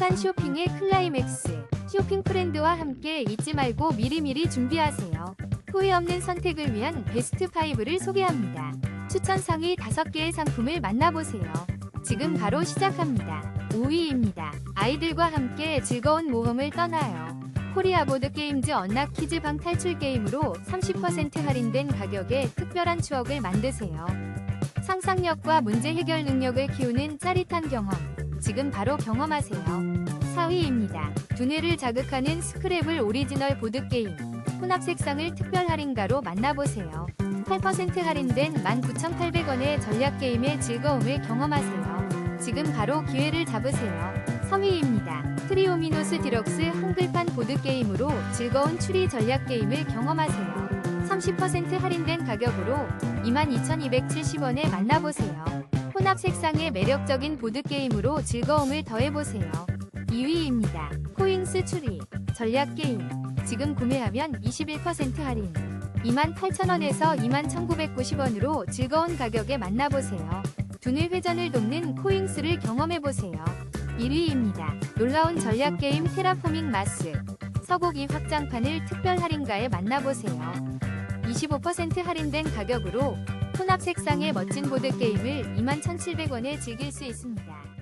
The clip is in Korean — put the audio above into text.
행복한 쇼핑의 클라이맥스. 쇼핑 프렌드와 함께 잊지 말고 미리미리 준비하세요. 후회 없는 선택을 위한 베스트 5를 소개합니다. 추천 상위 5개의 상품을 만나보세요. 지금 바로 시작합니다. 5위입니다. 아이들과 함께 즐거운 모험을 떠나요. 코리아 보드 게임즈 언락 퀴즈 방 탈출 게임으로 30% 할인된 가격에 특별한 추억을 만드세요. 상상력과 문제 해결 능력을 키우는 짜릿한 경험. 지금 바로 경험하세요. 4위입니다. 두뇌를 자극하는 스크래블 오리지널 보드게임. 혼합 색상을 특별 할인가로 만나보세요. 8% 할인된 19,800원의 전략 게임의 즐거움을 경험하세요. 지금 바로 기회를 잡으세요. 3위입니다. 트리오미노스 디럭스 한글판 보드게임으로 즐거운 추리 전략 게임을 경험하세요. 30% 할인된 가격으로 22,270원에 만나보세요. 혼합 색상의 매력적인 보드게임으로 즐거움을 더해보세요. 2위입니다. 코잉스 추리 전략 게임. 지금 구매하면 21% 할인. 28,000원에서 21,990원으로 즐거운 가격에 만나보세요. 두뇌 회전을 돕는 코잉스를 경험해보세요. 1위입니다. 놀라운 전략 게임 테라포밍 마스. 서고기 확장판을 특별 할인가에 만나보세요. 25% 할인된 가격으로 혼합 색상의 멋진 보드게임을 21,700원에 즐길 수 있습니다.